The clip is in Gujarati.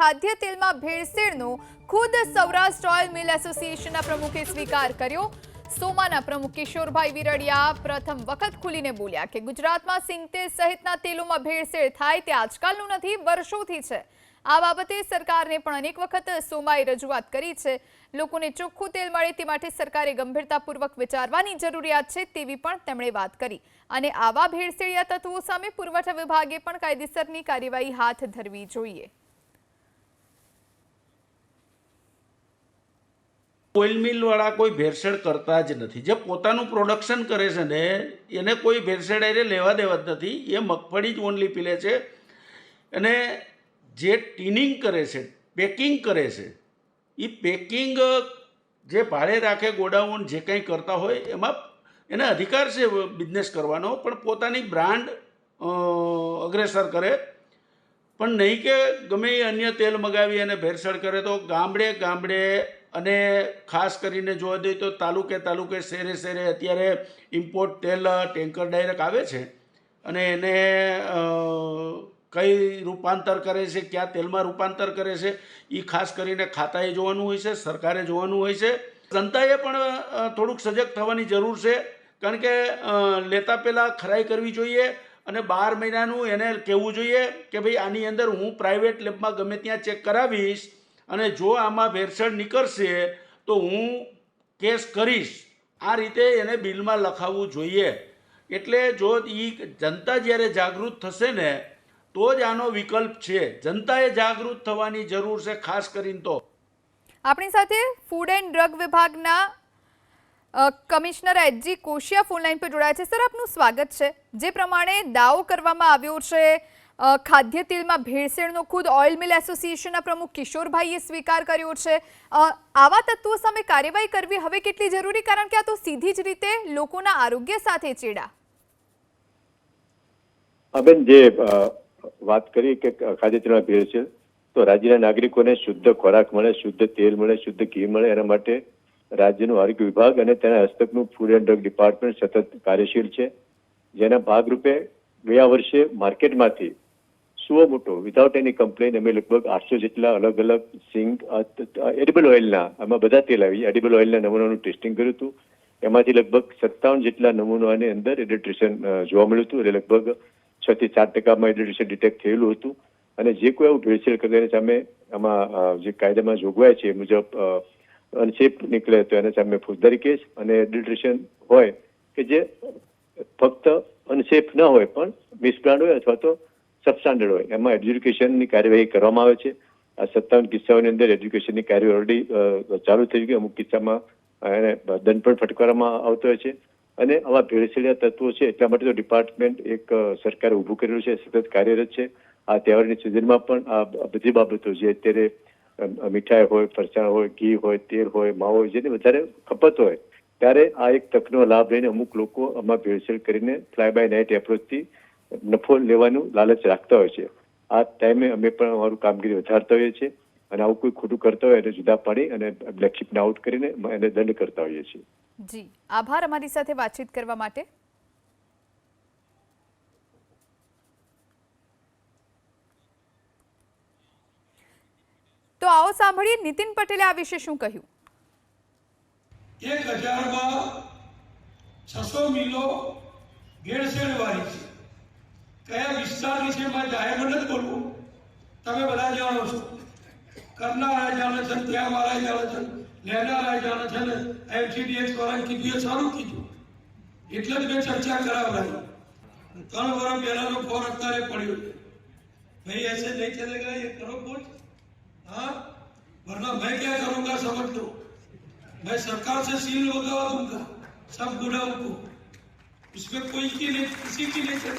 ખાદ્ય તેલમાં ભેળસેળનો ખુદ સૌરાષ્ટ્ર ઓઇલ મિલ એસોસિએશનના પ્રમુખે સ્વીકાર કર્યો. સોમાના પ્રમુખ કિશોરભાઈ વિરડિયા પ્રથમ વખત ખુલીને બોલ્યા કે ગુજરાતમાં સિંગતેલ સહિતના તેલોમાં ભેળસેળ થાય તે આજકાલનું નથી, વર્ષોથી છે. આ બાબતે સરકારને પણ અનેક વખત સોમાએ રજૂઆત કરી છે. લોકોને ચોખ્ખું તેલ મળે તે માટે સરકારે ગંભીરતાપૂર્વક વિચારવાની જરૂરિયાત છે તેવી પણ તેમણે વાત કરી. અને આવા ભેળસેળિયા તત્વો સામે પુરવઠા વિભાગે પણ કાયદેસરની કાર્યવાહી હાથ ધરવી જોઈએ. ઓઇલ મિલવાળા કોઈ ભેળસેળ કરતા જ નથી. જે પોતાનું પ્રોડક્શન કરે છે ને, એને કોઈ ભેળસેળ એને લેવા દેવા જ નથી. એ મગફળી જ ઓનલી પીલે છે. અને જે ટીનિંગ કરે છે, પેકિંગ કરે છે એ પેકિંગ જે ભાડે રાખે ગોડાઉન જે કંઈ કરતા હોય, એમાં એને અધિકાર છે બિઝનેસ કરવાનો. પણ પોતાની બ્રાન્ડ અગ્રેસર કરે. પણ નહીં કે ગમે એ અન્ય તેલ મગાવી અને ભેળસેળ કરે તો ગામડે ગામડે અને ખાસ કરીને જોવા જઈએ તો તાલુકે તાલુકે શહેરે શહેરે અત્યારે ઇમ્પોર્ટ તેલ ટેન્કર ડાયરેક્ટ આવે છે. અને એને કઈ રૂપાંતર કરે છે, કયા તેલમાં રૂપાંતર કરે છે એ ખાસ કરીને ખાતાએ જોવાનું હોય છે, સરકારે જોવાનું હોય છે. જનતાએ પણ થોડુંક સજગ થવાની જરૂર છે, કારણ કે લેતા પહેલાં ખરાઈ કરવી જોઈએ અને બાર મહિનાનું એને કહેવું જોઈએ કે ભાઈ આની અંદર હું પ્રાઇવેટ લેબમાં ગમે ત્યાં ચેક કરાવીશ અને જો આમાં ભેરસેળ નીકળશે, તો હું કેસ કરીશ. આ રીતે એને બિલમાં લખાવવું જોઈએ. એટલે જો એ જનતા જ્યારે જાગૃત થશે ને, તો જ આનો વિકલ્પ છે. જનતાએ જાગૃત થવાની જરૂર છે, ખાસ કરીને તો. આપણી સાથે ફૂડ એન્ડ ડ્રગ વિભાગના commissioner H G Koshiya phone line પર જોડાયા છે. સર, આપનું સ્વાગત છે. જે પ્રમાણે દાવો કરવામાં આવ્યો છે ખાદ્ય તેલમાં ભેળસેળનો ખુદ ઓઇલ મિલ એસોસિએશનના પ્રમુખ કિશોરભાઈએ સ્વીકાર કર્યો છે. આવા તત્વો સામે કાર્યવાહી કરવી હવે કેટલી જરૂરી? કારણ કે આ તો સીધી જ રીતે લોકોના આરોગ્ય સાથે ચેડા. બેન, જે વાત કરી કે ખાદ્ય તેલમાં ભેળ છે તો રાજ્યના નાગરિકોને શુદ્ધ ખોરાક મળે, શુદ્ધ તેલ મળે, શુદ્ધ ઘી મળે, એના માટે રાજ્યનું આરોગ્ય વિભાગ અને તેના હસ્તકનું ફૂડ એન્ડ ડ્રગ ડિપાર્ટમેન્ટ સતત કાર્યશીલ છે. જેના ભાગરૂપે ગયા વર્ષે માર્કેટમાંથી સુઓ મોટો વિધાઉટ એની કમ્પ્લેન અમે લગભગ આઠસો જેટલા અલગ અલગ સિંગ એડિબલ ઓઇલના આમાં બધા તેલ આવી એડિબલ ઓઇલના નમૂનાનું ટેસ્ટિંગ કર્યું હતું એમાંથી લગભગ સત્તાવન જેટલા નમૂનાની અંદર એડિટ્રેશન જોવા મળ્યું હતું એટલે લગભગ છ થી સાત ટકામાં એડિટ્રેશન ડિટેક્ટ થયેલું હતું અને જે કોઈ આવું ભેળસેળ કરે સામે આમાં જે કાયદામાં જોગવાઈ છે એ મુજબ અનસેફ નીકળે તો એના સામે ફોજદારી કેસ અને એડિટ્રેશન હોય કે જે ફક્ત અનસેફ ન હોય પણ મિસબ્રાન્ડ હોય અથવા તો સબસ્ટાન્ડર્ડ હોય. એમાં એડ્યુકેશનની કાર્યવાહી કરવામાં આવે છે. આ સત્તાવન કિસ્સાઓની અંદર એડ્યુકેશનની કાર્યવાહી ઓલરેડી ચાલુ થઈ ગઈ. અમુક કિસ્સામાં એને દંડ પણ ફટકારવામાં આવતો હોય છે. અને આવા ભેળસેળિયા તત્વો છે એટલા માટે તો ડિપાર્ટમેન્ટ એક સરકારે ઊભું કરેલું છે. સતત કાર્યરત છે. આ તહેવારની સિઝનમાં પણ આ બધી બાબતો જે અત્યારે મીઠાઈ હોય, ફરસાણ હોય, ઘી હોય, તેલ હોય, માવો હોય, જેની વધારે ખપત હોય, ત્યારે આ એક તકનો લાભ લઈને અમુક લોકો આમાં ભેળસેળ કરીને ફ્લાય બાય નાઇટ એપ્રોચથી નફો લેવાનું લાલચ રાખતા હોય છે. આ ટાઈમે અમે પણ અમારું કામગીરી વધારતા હોઈએ છીએ અને આવું કોઈ ખોટું કરતા હોય એને જુદા પાડી અને બ્લેકશીપને આઉટ કરીને એને દંડ કરતા હોઈએ છીએ. જી. આભાર અમારી સાથે વાતચીત કરવા માટે. તો આવો સાંભળીએ નીતિન પટેલે આ વિશે શું કહ્યું? એક હજારમાં છસો મિલો ભેળસેળ વાળી છે. કયા વિસ્તારની છે મારે જાહેર નથી બોલવું તમે બધા જાણો છો કરનારા જાણે છે ત્યાં વાળા જાણે છે લેનારા જાણે છે ને એમસીડીએસ વાળાએ કીધું એ સારું કીધું એટલે જ મેં ચર્ચા કરાવડાવી ત્રણ વર્ષ પહેલાનો ફોન અત્યારે પડ્યો છે ભાઈ ऐसे नहीं चलेगा ये करो कुछ हाँ वरना मैं क्या करूंगा समझ लो मैं सरकार से सील लगवा दूंगा सब गुडाओं को उसमें कोई की नहीं किसी की नहीं